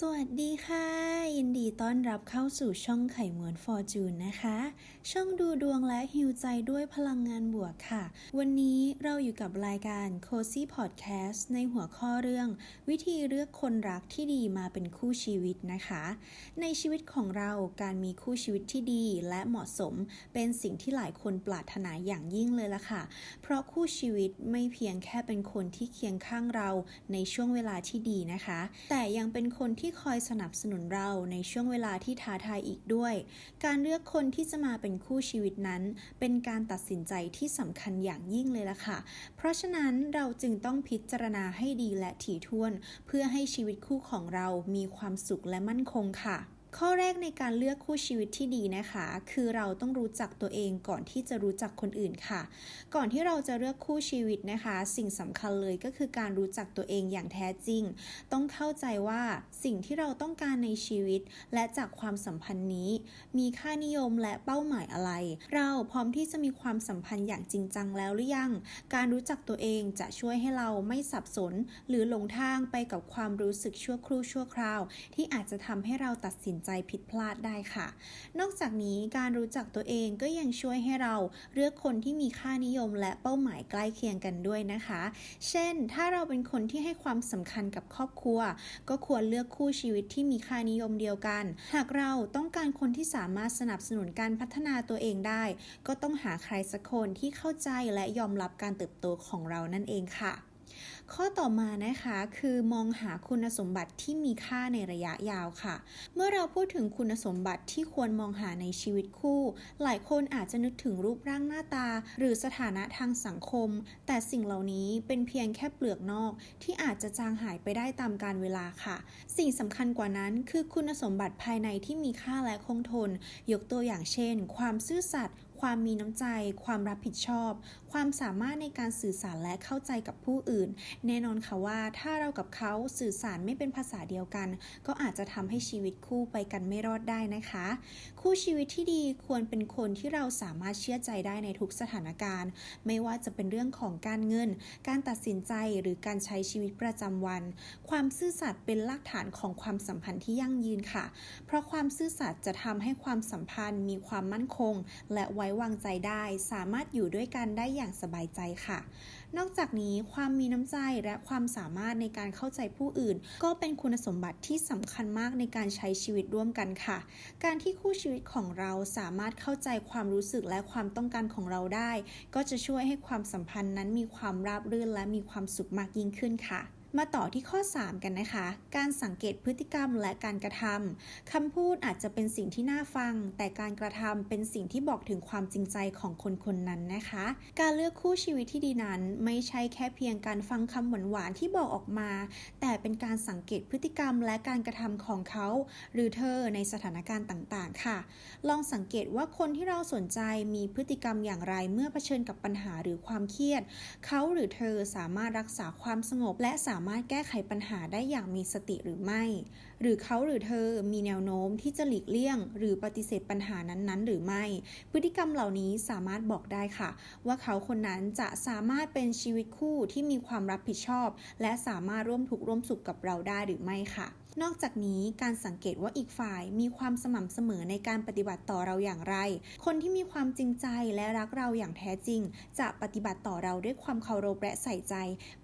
สวัสดีค่ะ ยินดีต้อนรับเข้าสู่ช่องไข่เหมวนฟอร์จูนนะคะ ช่องดูดวงและฮิวใจด้วยพลังงานบวกค่ะ วันนี้เราอยู่กับรายการ Cozy Podcast ในหัวข้อเรื่อง วิธีเลือกคนรักที่ดีมาเป็นคู่ชีวิตนะคะ ในชีวิตของเราการมีคู่ชีวิตที่ดีและเหมาะสมเป็นสิ่งที่หลายคนปรารถนาอย่างยิ่งเลยล่ะค่ะ เพราะคู่ชีวิตไม่เพียงแค่เป็นคนที่เคียงข้างเราในช่วงเวลาที่ดีนะคะ แต่ยังเป็นคนที่ที่คอยสนับสนุนเราในช่วงเวลาที่ท้าทายอีกด้วย การเลือกคนที่จะมาเป็นคู่ชีวิตนั้น เป็นการตัดสินใจที่สำคัญอย่างยิ่งเลยล่ะค่ะ เพราะฉะนั้นเราจึงต้องพิจารณาให้ดีและถี่ถ้วน เพื่อให้ชีวิตคู่ของเรามีความสุขและมั่นคงค่ะ ข้อแรกในการเลือกคู่ชีวิตที่ดีนะคะ คือเราต้องรู้จักตัวเองก่อนที่จะรู้จักคนอื่นค่ะ ก่อนที่เราจะเลือกคู่ชีวิตนะคะ สิ่งสำคัญเลยก็คือการรู้จักตัวเองอย่างแท้จริง ต้องเข้าใจว่าสิ่งที่เราต้องการในชีวิต และจากความสัมพันธ์นี้ มีค่านิยมและเป้าหมายอะไร เราพร้อมที่จะมีความสัมพันธ์อย่างจริงจังแล้วหรือยัง การรู้จักตัวเองจะช่วยให้เราไม่สับสน หรือหลงทางไปกับความรู้สึกชั่วครู่ชั่วคราว ที่อาจจะทำให้เราตัดสินใจผิดพลาดได้ค่ะ นอกจากนี้การรู้จักตัวเองก็ยังช่วยให้เราเลือกคนที่มีค่านิยมและเป้าหมายใกล้เคียงกันด้วยนะคะ เช่น ถ้าเราเป็นคนที่ให้ความสำคัญกับครอบครัว ก็ควรเลือกคู่ชีวิตที่มีค่านิยมเดียวกัน หากเราต้องการคนที่สามารถสนับสนุนการพัฒนาตัวเองได้ ก็ต้องหาใครสักคนที่เข้าใจและยอมรับการเติบโตของเรานั่นเองค่ะ ข้อต่อมานะคะคือมองหาคุณสมบัติที่มีค่าในระยะยาวค่ะ เมื่อเราพูดถึงคุณสมบัติที่ควรมองหาในชีวิตคู่ หลายคนอาจจะนึกถึงรูปร่างหน้าตา หรือสถานะทางสังคม แต่สิ่งเหล่านี้เป็นเพียงแค่เปลือกนอก ที่อาจจะจางหายไปได้ตามกาลเวลาค่ะ สิ่งสำคัญกว่านั้นคือคุณสมบัติภายในที่มีค่าและคงทน ยกตัวอย่างเช่น ความซื่อสัตย์ ความมีน้ำใจ ความรับผิดชอบ ความสามารถในการสื่อสารและเข้าใจกับผู้อื่น แน่นอนค่ะว่าถ้าเรากับเขาสื่อสารไม่เป็นภาษาเดียวกัน ก็อาจจะทำให้ชีวิตคู่ไปกันไม่รอดได้นะคะ คู่ชีวิตที่ดีควรเป็นคนที่เราสามารถเชื่อใจได้ในทุกสถานการณ์ ไม่ว่าจะเป็นเรื่องของการเงิน การตัดสินใจหรือการใช้ชีวิตประจำวัน ความซื่อสัตย์เป็นรากฐานของความสัมพันธ์ที่ยั่งยืนค่ะ เพราะความซื่อสัตย์จะทำให้ความสัมพันธ์มีความมั่นคง และไว้วางใจได้ สามารถอยู่ด้วยกันได้อย่างสบายใจค่ะ นอกจากนี้ความมีน้ำใจและความสามารถในการเข้าใจผู้อื่น ก็เป็นคุณสมบัติที่สำคัญมากในการใช้ชีวิตร่วมกันค่ะ การที่คู่ชีวิตของเราสามารถเข้าใจความรู้สึกและความต้องการของเราได้ ก็จะช่วยให้ความสัมพันธ์นั้นมีความราบรื่นและมีความสุขมากยิ่งขึ้นค่ะ มาต่อที่ข้อ 3 กันนะคะ การสังเกตพฤติกรรมและการกระทำคำพูดอาจจะเป็นสิ่งที่น่าฟัง แต่การกระทำเป็นสิ่งที่บอกถึงความจริงใจของคนคนนั้นนะคะ การเลือกคู่ชีวิตที่ดีนั้น ไม่ใช่แค่เพียงการฟังคำหวานๆที่บอกออกมา แต่เป็นการสังเกตพฤติกรรมและการกระทำของเขา หรือเธอในสถานการณ์ต่างๆ ค่ะ ลองสังเกตว่าคนที่เราสนใจมีพฤติกรรมอย่างไรเมื่อเผชิญกับปัญหาหรือความเครียด เขาหรือเธอสามารถรักษาความสงบและสามามารถแก้ไขปัญหาได้อย่างมีสติหรือไม่ หรือเขาหรือเธอมีแนวโน้มที่จะหลีกเลี่ยง หรือปฏิเสธปัญหานั้นๆ หรือไม่ พฤติกรรมเหล่านี้สามารถบอกได้ค่ะ ว่าเขาคนนั้นจะสามารถเป็นชีวิตคู่ที่มีความรับผิดชอบ และสามารถร่วมทุกข์ร่วมสุขกับเราได้หรือไม่ค่ะนอกจากนี้การสังเกตว่าอีกฝ่ายมีความสม่ำเสมอในการปฏิบัติต่อเราอย่างไร คนที่มีความจริงใจและรักเราอย่างแท้จริง จะปฏิบัติต่อเราด้วยความเคารพและใส่ใจ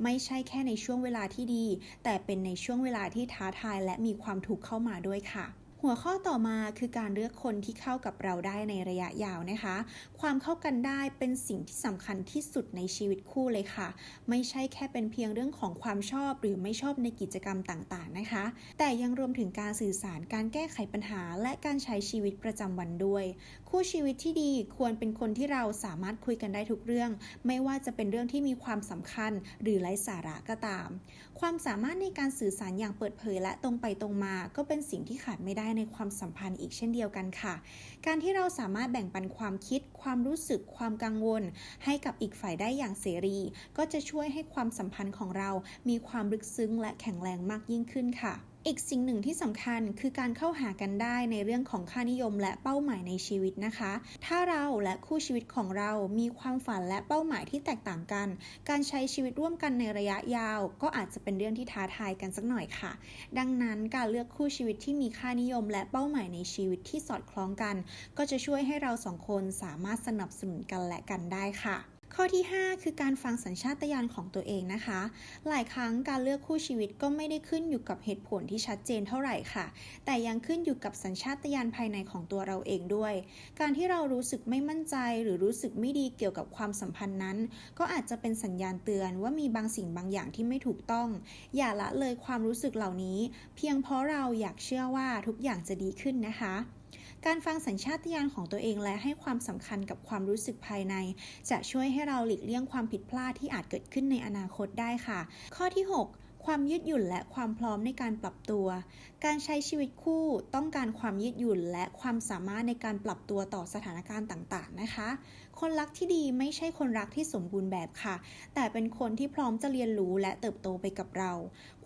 ไม่ใช่แค่ในช่วงเวลาที่ดี แต่เป็นในช่วงเวลาที่ท้าทายและมีความทุกข์เข้ามาด้วยค่ะ หัวข้อต่อมาคือการเลือกคนที่เข้ากับเราได้ในระยะยาวนะคะ ความเข้ากันได้เป็นสิ่งที่สำคัญที่สุดในชีวิตคู่เลยค่ะ ไม่ใช่แค่เป็นเพียงเรื่องของความชอบหรือไม่ชอบในกิจกรรมต่างๆนะคะ แต่ยังรวมถึงการสื่อสารการแก้ไขปัญหา และการใช้ชีวิตประจำวันด้วย คู่ชีวิตที่ดีควรเป็นคนที่เราสามารถคุยกันได้ทุกเรื่อง ไม่ว่าจะเป็นเรื่องที่มีความสำคัญ หรือไร้สาระก็ตาม ความสามารถในการสื่อสารอย่างเปิดเผยและตรงไปตรงมา ก็เป็นสิ่งที่ขาดไม่ได้ในความสัมพันธ์อีกเช่นเดียวกันค่ะ การที่เราสามารถแบ่งปันความคิด ความรู้สึก ความกังวล ให้กับอีกฝ่ายได้อย่างเสรี ก็จะช่วยให้ความสัมพันธ์ของเรา มีความลึกซึ้งและแข็งแรงมากยิ่งขึ้นค่ะ อีกสิ่งหนึ่งที่สำคัญคือการเข้าหากันได้ในเรื่องของค่านิยมและเป้าหมายในชีวิตนะคะ ถ้าเราและคู่ชีวิตของเรามีความฝันและเป้าหมายที่แตกต่างกัน การใช้ชีวิตร่วมกันในระยะยาว ก็อาจจะเป็นเรื่องที่ท้าทายกันสักหน่อยค่ะ ดังนั้นการเลือกคู่ชีวิตที่มีค่านิยม และเป้าหมายในชีวิตที่สอดคล้องกัน ก็จะช่วยให้เราสองคนสามารถสนับสนุนกันและกันได้ค่ะ ข้อที่ 5 คือการฟังสัญชาตญาณของตัวเองนะคะ หลายครั้งการเลือกคู่ชีวิตก็ไม่ได้ขึ้นอยู่กับเหตุผลที่ชัดเจนเท่าไหร่ค่ะ แต่ยังขึ้นอยู่กับสัญชาตญาณภายในของตัวเราเองด้วย การที่เรารู้สึกไม่มั่นใจหรือรู้สึกไม่ดีเกี่ยวกับความสัมพันธ์นั้น ก็อาจจะเป็นสัญญาณเตือนว่ามีบางสิ่งบางอย่างที่ไม่ถูกต้อง อย่าละเลยความรู้สึกเหล่านี้ เพียงเพราะเราอยากเชื่อว่าทุกอย่างจะดีขึ้นนะคะ การฟังสัญชาตญาณของตัวเองและให้ความสำคัญกับความรู้สึกภายใน จะช่วยให้เราหลีกเลี่ยงความผิดพลาดที่อาจเกิดขึ้นในอนาคตได้ค่ะ ข้อที่ 6 ความยืดหยุ่นและความพร้อมในการปรับตัว การใช้ชีวิตคู่ต้องการความยืดหยุ่นและความสามารถในการปรับตัวต่อสถานการณ์ต่าง ๆ นะคะ คนรักที่ดีไม่ใช่คนรักที่สมบูรณ์แบบค่ะ แต่เป็นคนที่พร้อมจะเรียนรู้และเติบโตไปกับเรา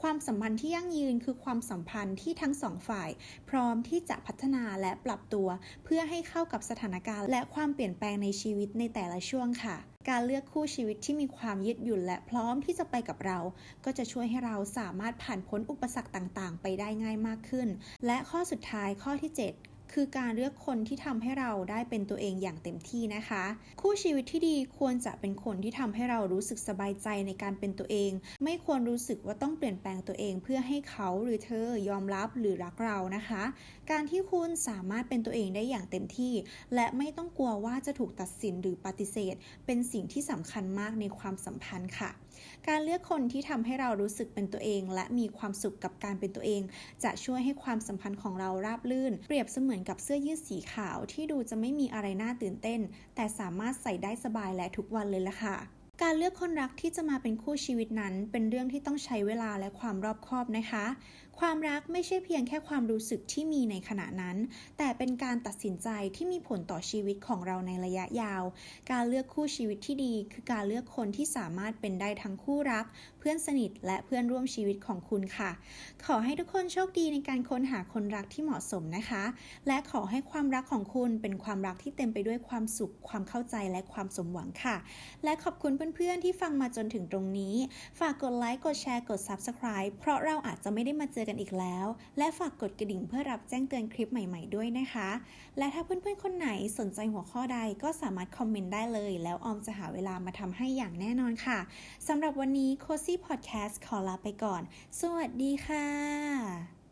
ความสัมพันธ์ที่ยั่งยืนคือความสัมพันธ์ที่ทั้งสองฝ่าย พร้อมที่จะพัฒนาและปรับตัว เพื่อให้เข้ากับสถานการณ์ และความเปลี่ยนแปลงในชีวิตในแต่ละช่วงค่ะ การเลือกคู่ชีวิตที่มีความยืดหยุ่นและพร้อมที่จะไปกับเรา ก็จะช่วยให้เราสามารถผ่านพ้นอุปสรรคต่างๆ ไปได้ง่ายมากขึ้น และข้อสุดท้ายข้อที่ 7 คือการเลือกคนที่ทำให้เราได้เป็นตัวเองอย่างเต็มที่นะคะ คู่ชีวิตที่ดีควรจะเป็นคนที่ทำให้เรารู้สึกสบายใจในการเป็นตัวเอง ไม่ควรรู้สึกว่าต้องเปลี่ยนแปลงตัวเอง เพื่อให้เขาหรือเธอยอมรับหรือรักเรานะคะ การที่คุณสามารถเป็นตัวเองได้อย่างเต็มที่ และไม่ต้องกลัวว่าจะถูกตัดสินหรือปฏิเสธ เป็นสิ่งที่สำคัญมากในความสัมพันธ์ค่ะ การเลือกคนที่ทำให้เรารู้สึกเป็นตัวเอง และมีความสุขกับการเป็นตัวเอง จะช่วยให้ความสัมพันธ์ของเราราบลื่น เปรียบเสมือนกับเสื้อยืดสีขาวที่ดูจะไม่มีอะไรน่าตื่นเต้น แต่สามารถใส่ได้สบายและทุกวันเลยล่ะค่ะการเลือกคนรักที่จะมาเป็นคู่ชีวิตนั้น เป็นเรื่องที่ต้องใช้เวลาและความรอบคอบนะคะ ความรักไม่ใช่เพียงแค่ความรู้สึกที่มีในขณะนั้น แต่เป็นการตัดสินใจที่มีผลต่อชีวิตของเราในระยะยาว การเลือกคู่ชีวิตที่ดี คือการเลือกคนที่สามารถเป็นได้ทั้งคู่รัก เพื่อนสนิทและเพื่อนร่วมชีวิตของคุณค่ะ ขอให้ทุกคนโชคดีในการค้นหาคนรักที่เหมาะสมนะคะ และขอให้ความรักของคุณเป็นความรักที่เต็มไปด้วยความสุข ความเข้าใจและความสมหวังค่ะ และขอบคุณเพื่อนๆที่ฟังมาจนถึงตรงนี้ ฝากกดไลค์กดแชร์กด Subscribe เพราะเราอาจจะไม่ได้มาเจออกันอีกแล้ว และฝากกดกระดิ่งเพื่อรับแจ้งเตือนคลิปใหม่ ๆด้วยนะคะ และถ้าเพื่อนๆคนไหนสนใจหัวข้อใดก็สามารถคอมเมนต์ได้เลย แล้วออมจะหาเวลามาทำให้อย่างแน่นอนค่ะสำหรับวันนี้ Cozy Podcast ขอลาไปก่อน สวัสดีค่ะ